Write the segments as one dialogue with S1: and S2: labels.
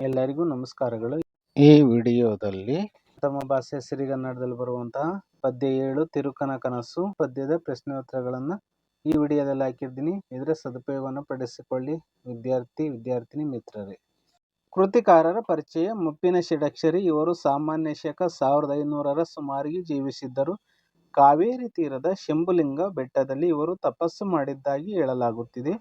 S1: ಎಲ್ಲರಿಗೂ ನಮಸ್ಕಾರಗಳು. ಈ ವಿಡಿಯೋದಲ್ಲಿ ತಮ್ಮ ಭಾಷೆ ಸಿರಿಗನ್ನಡದಲ್ಲಿ ಬರುವಂತಹ ಪದ್ಯ ಏಳು ತಿರುಕನ ಕನಸು ಪದ್ಯದ ಪ್ರಶ್ನೋತ್ತರಗಳನ್ನು ಈ ವಿಡಿಯೋದಲ್ಲಿ ಹಾಕಿದ್ದೀನಿ ಇದರ ಸದುಪಯೋಗವನ್ನು ಪಡಿಸಿಕೊಳ್ಳಿ. ವಿದ್ಯಾರ್ಥಿ ವಿದ್ಯಾರ್ಥಿನಿ ಮಿತ್ರರೇ. ಕೃತಿಕಾರರ ಪರಿಚಯ. ಮುಪ್ಪಿನ ಷಡಕ್ಷರಿ ಇವರು ಸಾಮಾನ್ಯ ಶಕ ಸಾವಿರದ ಐನೂರರ ಸುಮಾರಿಗೆ ಜೀವಿಸಿದ್ದರು. ಕಾವೇರಿ ತೀರದ ಶಂಭುಲಿಂಗ ಬೆಟ್ಟದಲ್ಲಿ ಇವರು ತಪಸ್ಸು ಮಾಡಿದ್ದಾಗಿ ಹೇಳಲಾಗುತ್ತಿದೆ.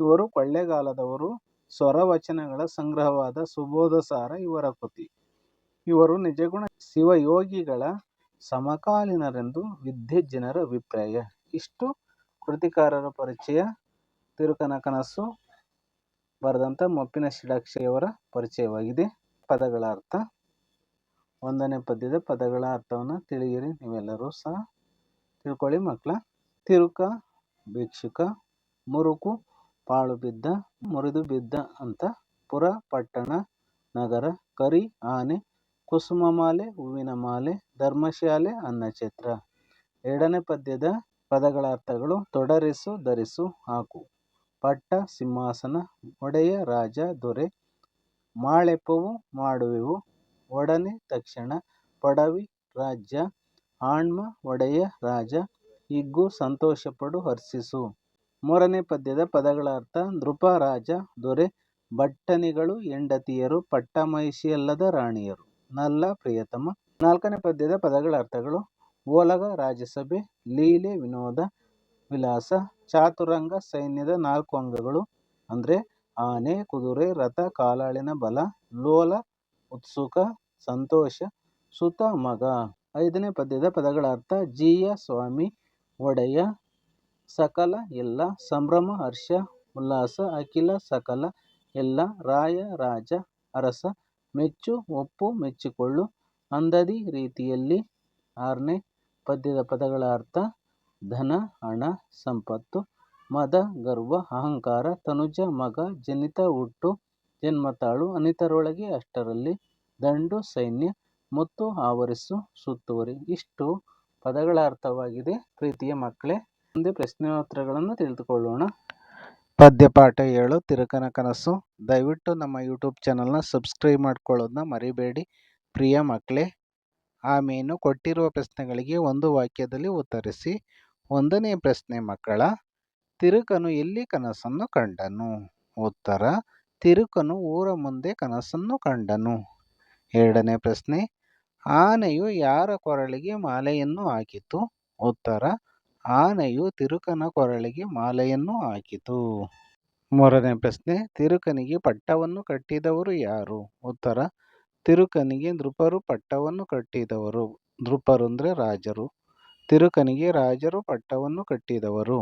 S1: ಇವರು ಕೊಳ್ಳೇಗಾಲದವರು. ಸ್ವರವಚನಗಳ ಸಂಗ್ರಹವಾದ ಸುಬೋಧಸಾರ ಇವರ ಕೃತಿ. ಇವರು ನಿಜಗುಣ ಶಿವಯೋಗಿಗಳ ಸಮಕಾಲೀನರೆಂದು ವಿದ್ಯಜ್ಜನರ ಅಭಿಪ್ರಾಯ. ಇಷ್ಟು ಕೃತಿಕಾರರ ಪರಿಚಯ. ತಿರುಕನ ಕನಸು ಬರೆದಂಥ ಮೊಪ್ಪಿನ ಶಿಡಾಕ್ಷಿಯವರ ಪರಿಚಯವಾಗಿದೆ. ಪದಗಳ ಅರ್ಥ ಒಂದನೇ ಪದ್ಯದ ಪದಗಳ ಅರ್ಥವನ್ನು ತಿಳಿಯಿರಿ ನೀವೆಲ್ಲರೂ ಸಹ. ತಿಳ್ಕೊಳ್ಳಿ ಮಕ್ಕಳ ತಿರುಕ, ಭಿಕ್ಷುಕ, ಮುರುಕು ಪಾಳು ಬಿದ್ದ, ಮುರಿದು ಬಿದ್ದ ಅಂತ ಪುರ ಪಟ್ಟಣ ನಗರ ಕರಿ ಆನೆ, ಕುಸುಮ ಮಾಲೆ, ಹೂವಿನ ಮಾಲೆ, ಧರ್ಮಶಾಲೆ ಅನ್ನಛತ್ರ ಎರಡನೇ ಪದ್ಯದ ಪದಗಳ ಅರ್ಥಗಳು ತೊಡರಿಸು, ಧರಿಸು, ಹಾಕು. ಪಟ್ಟ, ಸಿಂಹಾಸನ, ಒಡೆಯ, ರಾಜ, ದೊರೆ, ಮಾಳೆಪ್ಪವು, ಮಾಡುವೆವು, ಒಡನೆ, ತಕ್ಷಣ, ಪಡವಿ, ರಾಜ್ಯ, ಆಣ್ಮ, ಒಡೆಯ, ರಾಜ, ಹಿಗ್ಗು, ಸಂತೋಷಪಡು, ಹರ್ಷಿಸು. ಮೂರನೇ ಪದ್ಯದ ಪದಗಳ ಅರ್ಥ ನೃಪ, ರಾಜ, ದೊರೆ, ಭಟ್ಟನಿಗಳು, ಹೆಂಡತಿಯರು, ಪಟ್ಟಮಹಿಷಿಯಲ್ಲದ ರಾಣಿಯರು. ನಲ್ಲ, ಪ್ರಿಯತಮ. ನಾಲ್ಕನೇ ಪದ್ಯದ ಪದಗಳ ಅರ್ಥಗಳು ಓಲಗ ರಾಜಸಭೆ ಲೀಲೆ, ವಿನೋದ, ವಿಲಾಸ, ಚಾತುರಂಗ, ಸೈನ್ಯದ ನಾಲ್ಕು ಅಂಗಗಳು, ಅಂದರೆ ಆನೆ, ಕುದುರೆ, ರಥ, ಕಾಲಾಳಿನ ಬಲ, ಲೋಲ, ಉತ್ಸುಕ, ಸಂತೋಷ, ಸುತ, ಮಗ. ಐದನೇ ಪದ್ಯದ ಪದಗಳ ಅರ್ಥ ಜೀಯ, ಸ್ವಾಮಿ, ಒಡೆಯ ಸಕಲ ಎಲ್ಲ ಸಂಭ್ರಮ, ಹರ್ಷ, ಉಲ್ಲಾಸ, ಅಖಿಲ ಸಕಲ ಎಲ್ಲ ರಾಯ, ರಾಜ, ಅರಸ, ಮೆಚ್ಚು, ಒಪ್ಪು, ಮೆಚ್ಚಿಕೊಳ್ಳು. ಅಂದದಿ ರೀತಿಯಲ್ಲಿ ಆರನೇ ಪದ್ಯದ ಪದಗಳ ಅರ್ಥ, ಧನ, ಹಣ, ಸಂಪತ್ತು, ಮದ, ಗರ್ವ, ಅಹಂಕಾರ, ತನುಜ, ಮಗ, ಜನಿತ, ಹುಟ್ಟು, ಜನ್ಮತಾಳು, ಅನಿತರೊಳಗೆ ಅಷ್ಟರಲ್ಲಿ ದಂಡು, ಸೈನ್ಯ, ಮುತ್ತು, ಆವರಿಸು, ಸುತ್ತುವರಿ. ಇಷ್ಟು ಪದಗಳ ಅರ್ಥವಾಗಿದೆ. ಪ್ರೀತಿಯ ಮಕ್ಕಳೇ ಮುಂದೆ ಪ್ರಶ್ನೋತ್ತರಗಳನ್ನು ತಿಳಿದುಕೊಳ್ಳೋಣ. ಪದ್ಯಪಾಠ ಏಳು, ತಿರುಕನ ಕನಸು. ದಯವಿಟ್ಟು ನಮ್ಮ ಯೂಟ್ಯೂಬ್ ಚಾನಲ್ನ ಸಬ್ಸ್ಕ್ರೈಬ್ ಮಾಡ್ಕೊಳ್ಳೋದನ್ನ ಮರಿಬೇಡಿ. ಪ್ರಿಯ ಮಕ್ಕಳೇ ಆಮೇನು ಕೊಟ್ಟಿರುವ ಪ್ರಶ್ನೆಗಳಿಗೆ ಒಂದು ವಾಕ್ಯದಲ್ಲಿ ಉತ್ತರಿಸಿ. ಒಂದನೇ ಪ್ರಶ್ನೆ, ಮಕ್ಕಳ, ತಿರುಕನು ಎಲ್ಲಿ ಕನಸನ್ನು ಕಂಡನು? ಉತ್ತರ, ತಿರುಕನು ಊರ ಮುಂದೆ ಕನಸನ್ನು ಕಂಡನು. ಎರಡನೇ ಪ್ರಶ್ನೆ, ಆನೆಯು ಯಾರ ಕೊರಳಿಗೆ ಮಾಲೆಯನ್ನು ಹಾಕಿತು? ಉತ್ತರ ಆನೆಯು ತಿರುಕನ ಕೊರಳಿಗೆ ಮಾಲೆಯನ್ನು ಹಾಕಿತು. ಮೂರನೇ ಪ್ರಶ್ನೆ, ತಿರುಕನಿಗೆ ಪಟ್ಟವನ್ನು ಕಟ್ಟಿದವರು ಯಾರು? ಉತ್ತರ, ತಿರುಕನಿಗೆ ನೃಪರು ಪಟ್ಟವನ್ನು ಕಟ್ಟಿದವರು. ನೃಪರು ಅಂದರೆ ರಾಜರು. ತಿರುಕನಿಗೆ ರಾಜರು ಪಟ್ಟವನ್ನು ಕಟ್ಟಿದವರು.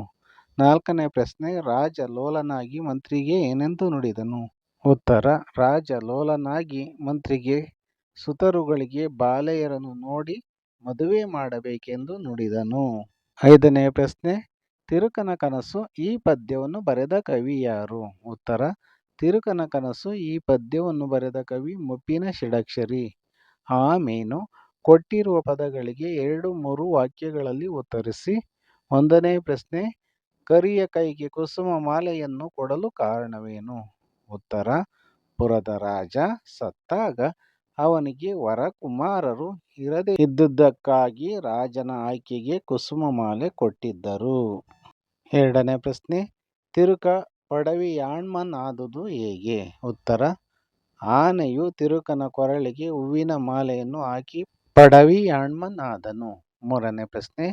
S1: ನಾಲ್ಕನೇ ಪ್ರಶ್ನೆ ರಾಜ ಲೋಲನಾಗಿ ಮಂತ್ರಿಗೆ ಏನೆಂದು ನುಡಿದನು? ಉತ್ತರ ರಾಜ ಲೋಲನಾಗಿ ಮಂತ್ರಿಗೆ ಸುತರುಗಳಿಗೆ ಬಾಲೆಯರನ್ನು ನೋಡಿ ಮದುವೆ ಮಾಡಬೇಕೆಂದು ನುಡಿದನು. ಐದನೇ ಪ್ರಶ್ನೆ, ತಿರುಕನ ಕನಸು ಈ ಪದ್ಯವನ್ನು ಬರೆದ ಕವಿ ಯಾರು? ಉತ್ತರ, ತಿರುಕನ ಕನಸು ಈ ಪದ್ಯವನ್ನು ಬರೆದ ಕವಿ ಮುಪ್ಪಿನ ಷಡಕ್ಷರಿ ಆಮೇನು ಕೊಟ್ಟಿರುವ ಪದಗಳಿಗೆ ಎರಡು ಮೂರು ವಾಕ್ಯಗಳಲ್ಲಿ ಉತ್ತರಿಸಿ ಒಂದನೇ ಪ್ರಶ್ನೆ, ಕರಿಯ ಕೈಗೆ ಕುಸುಮ ಮಾಲೆಯನ್ನು ಕೊಡಲು ಕಾರಣವೇನು? ಉತ್ತರ, ಪುರದ ರಾಜ, ಸತ್ತಾಗ ಅವನಿಗೆ ವರಕುಮಾರರು ಇರದೇ ಇದ್ದುದಕ್ಕಾಗಿ ರಾಜನ ಆಯ್ಕೆಗೆ ಕುಸುಮ ಮಾಲೆ ಕೊಟ್ಟಿದ್ದರು. ಎರಡನೇ ಪ್ರಶ್ನೆ, ತಿರುಕ ಪಡವಿಯಾಣ್ಮನಾದುದು ಹೇಗೆ? ಉತ್ತರ, ಆನೆಯು ತಿರುಕನ ಕೊರಳಿಗೆ ಹೂವಿನ ಮಾಲೆಯನ್ನು ಹಾಕಿ ಪಡವಿಯಾಣ್ಮನಾದನು ಮೂರನೇ ಪ್ರಶ್ನೆ,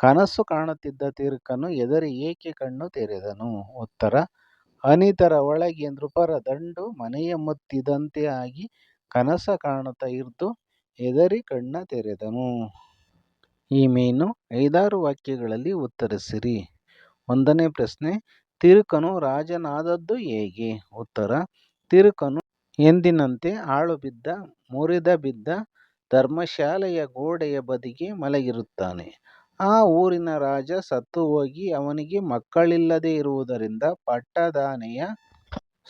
S1: ಕನಸು ಕಾಣುತ್ತಿದ್ದ ತಿರುಕನು ಎದರಿ ಏಕೆ ಕಣ್ಣು ತೆರೆದನು? ಉತ್ತರ, ಅನಿತರ ಒಳಗೆ ನೃಪರ ದಂಡು ಮನೆಯ ಮುತ್ತಿದಂತೆ ಆಗಿ ಕನಸ ಕಾಣುತ್ತಾ ಇದ್ದು ಹೆದರಿ ಕಣ್ಣ ತೆರೆದನು. ಈ ಮೀನು ಐದಾರು ವಾಕ್ಯಗಳಲ್ಲಿ ಉತ್ತರಿಸಿರಿ. ಒಂದನೇ ಪ್ರಶ್ನೆ, ತಿರುಕನು ರಾಜನಾದದ್ದು ಹೇಗೆ? ಉತ್ತರ, ತಿರುಕನು ಎಂದಿನಂತೆ ಆಳು ಬಿದ್ದ ಮುರಿದ ಬಿದ್ದ ಧರ್ಮಶಾಲೆಯ ಗೋಡೆಯ ಬದಿಗೆ ಮಲಗಿರುತ್ತಾನೆ. ಆ ಊರಿನ ರಾಜ ಸತ್ತು ಹೋಗಿ ಅವನಿಗೆ ಮಕ್ಕಳಿಲ್ಲದೆ ಇರುವುದರಿಂದ ಪಟ್ಟದಾನೆಯ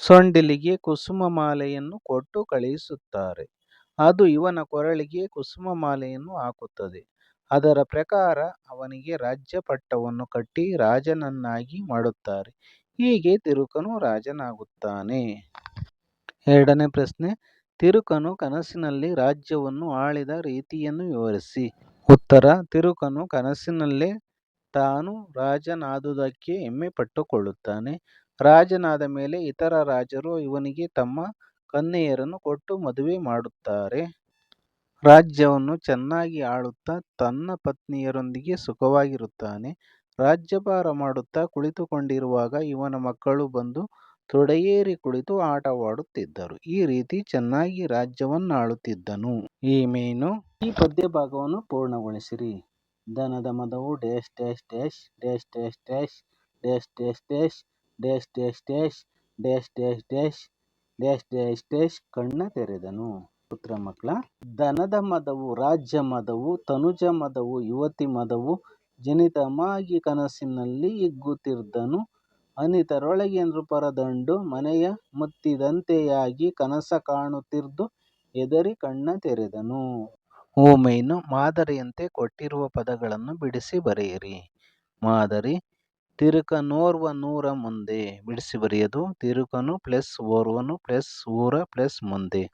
S1: ಸೊಂಡಿಲಿಗೆ ಕುಸುಮ ಮಾಲೆಯನ್ನು ಕೊಟ್ಟು ಕಳುಹಿಸುತ್ತಾರೆ. ಅದು ಇವನ ಕೊರಳಿಗೆ ಕುಸುಮ ಮಾಲೆಯನ್ನು ಹಾಕುತ್ತದೆ. ಅದರ ಪ್ರಕಾರ ಅವನಿಗೆ ರಾಜ್ಯ ಪಟ್ಟವನ್ನು ಕಟ್ಟಿ ರಾಜನನ್ನಾಗಿ ಮಾಡುತ್ತಾರೆ. ಹೀಗೆ ತಿರುಕನು ರಾಜನಾಗುತ್ತಾನೆ. ಎರಡನೇ ಪ್ರಶ್ನೆ, ತಿರುಕನು ಕನಸಿನಲ್ಲಿ ರಾಜ್ಯವನ್ನು ಆಳಿದ ರೀತಿಯನ್ನು ವಿವರಿಸಿ. ಉತ್ತರ, ತಿರುಕನು ಕನಸಿನಲ್ಲೇ ತಾನು ರಾಜನಾದುದಕ್ಕೆ ಹೆಮ್ಮೆ ಪಟ್ಟುಕೊಳ್ಳುತ್ತಾನೆ. ರಾಜನಾದ ಮೇಲೆ ಇತರ ರಾಜರು ಇವನಿಗೆ ತಮ್ಮ ಕನ್ಯೆಯರನ್ನು ಕೊಟ್ಟು ಮದುವೆ ಮಾಡುತ್ತಾರೆ. ರಾಜ್ಯವನ್ನು ಚೆನ್ನಾಗಿ ಆಳುತ್ತಾ ತನ್ನ ಪತ್ನಿಯರೊಂದಿಗೆ ಸುಖವಾಗಿರುತ್ತಾನೆ. ರಾಜ್ಯಭಾರ ಮಾಡುತ್ತಾ ಕುಳಿತುಕೊಂಡಿರುವಾಗ ಇವನ ಮಕ್ಕಳು ಬಂದು ತೊಡೆಯೇರಿ ಕುಳಿತು ಆಟವಾಡುತ್ತಿದ್ದರು. ಈ ರೀತಿ ಚೆನ್ನಾಗಿ ರಾಜ್ಯವನ್ನಾಳುತ್ತಿದ್ದನು. ಈ ಮೀನು ಈ ಪದ್ಯ ಭಾಗವನ್ನು ಪೂರ್ಣಗೊಳಿಸಿರಿ. ದನದ ಮದವು dash dash dash dash dash dash dash dash dash dash dash dash dash dash dash dash dash dash ಕಣ್ಣ ತೆರೆದನು. ಪುತ್ರ ಮಕ್ಕಳ ದನದ ಮದವು, ರಾಜ್ಯ ಮದವು, ತನುಜ ಮದವು, ಯುವತಿ ಮದವು, ಜನಿತಮಾಗಿ ಕನಸಿನಲ್ಲಿ ಹಿಗ್ಗುತ್ತಿದ್ದನು ಅನಿತರೊಳಗೆ ನೃಪರ ದಂಡು ಮನೆಯ ಮುತ್ತಿದಂತೆಯಾಗಿ ಕನಸ ಕಾಣುತ್ತಿರ್ದು ಹೆದರಿ ಕಣ್ಣ ತೆರೆದನು. ಓಮೈನು ಮಾದರಿಯಂತೆ ಕೊಟ್ಟಿರುವ ಪದಗಳನ್ನು ಬಿಡಿಸಿ ಬರೆಯಿರಿ. ಮಾದರಿ ತಿರುಕನೋರ್ವ ನೂರ ಮುಂದೆ. ಬಿಡಿಸಿ ಬರೆಯೋದು. ತಿರುಕನು ಪ್ಲಸ್ ಓರ್ವನು ಪ್ಲಸ್ ಊರ ಪ್ಲಸ್ ಮುಂದೆ.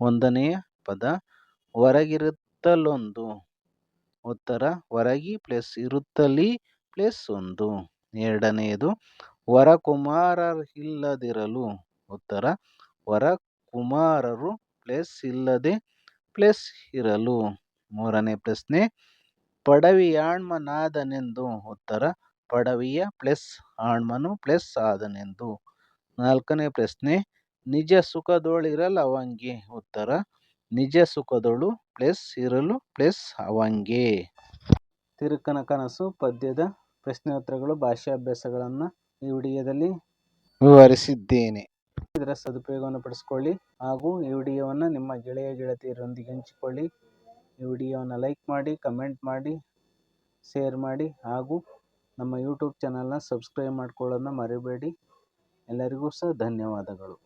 S1: ಒಂದನೆಯ ಪದ ಹೊರಗಿರುತ್ತಲೊಂದು. ಉತ್ತರ ಹೊರಗಿ ಪ್ಲಸ್ ಇರುತ್ತಲಿ ಪ್ಲಸ್ ಒಂದು. ಎರಡನೆಯದು ವರಕುಮಾರರಿಲ್ಲದಿರಲು. ಉತ್ತರ ವರಕುಮಾರರು ಪ್ಲಸ್ ಇಲ್ಲದೆ ಪ್ಲಸ್ ಇರಲು. ಮೂರನೇ ಪ್ರಶ್ನೆ ಪಡವಿಯಾಣ್ಮನಾದನೆಂದು ಉತ್ತರ ಪಡವಿಯ ಪ್ಲಸ್ ಆಣ್ಮನು ಪ್ಲಸ್ ಆದನೆಂದು. ನಾಲ್ಕನೇ ಪ್ರಶ್ನೆ, ನಿಜ ಸುಖದೊಳಿರಲವಂಗೆ ಉತ್ತರ, ನಿಜ ಸುಖದೊಳು ಪ್ಲಸ್ ಇರಲು ಪ್ಲಸ್ ಅವಂಗೆ. ತಿರುಕನ ಕನಸು, ಪದ್ಯದ ಪ್ರಶ್ನೋತ್ತರಗಳು, ಭಾಷಾಭ್ಯಾಸಗಳನ್ನು ಈ ವಿಡಿಯೋದಲ್ಲಿ ವಿವರಿಸಿದ್ದೇನೆ. ಇದರ ಸದುಪಯೋಗವನ್ನು ಪಡಿಸ್ಕೊಳ್ಳಿ ಹಾಗೂ ಈ ವಿಡಿಯೋವನ್ನು ನಿಮ್ಮ ಗೆಳೆಯ ಗೆಳತಿಯರೊಂದಿಗೆ ಹಂಚಿಕೊಳ್ಳಿ. ಈ ವಿಡಿಯೋವನ್ನು ಲೈಕ್ ಮಾಡಿ, ಕಮೆಂಟ್ ಮಾಡಿ, ಶೇರ್ ಮಾಡಿ ಹಾಗೂ ನಮ್ಮ ಯೂಟ್ಯೂಬ್ ಚಾನಲ್ನ ಸಬ್ಸ್ಕ್ರೈಬ್ ಮಾಡ್ಕೊಳ್ಳೋದನ್ನ ಮರಿಬೇಡಿ. ಎಲ್ಲರಿಗೂ ಸಹ ಧನ್ಯವಾದಗಳು.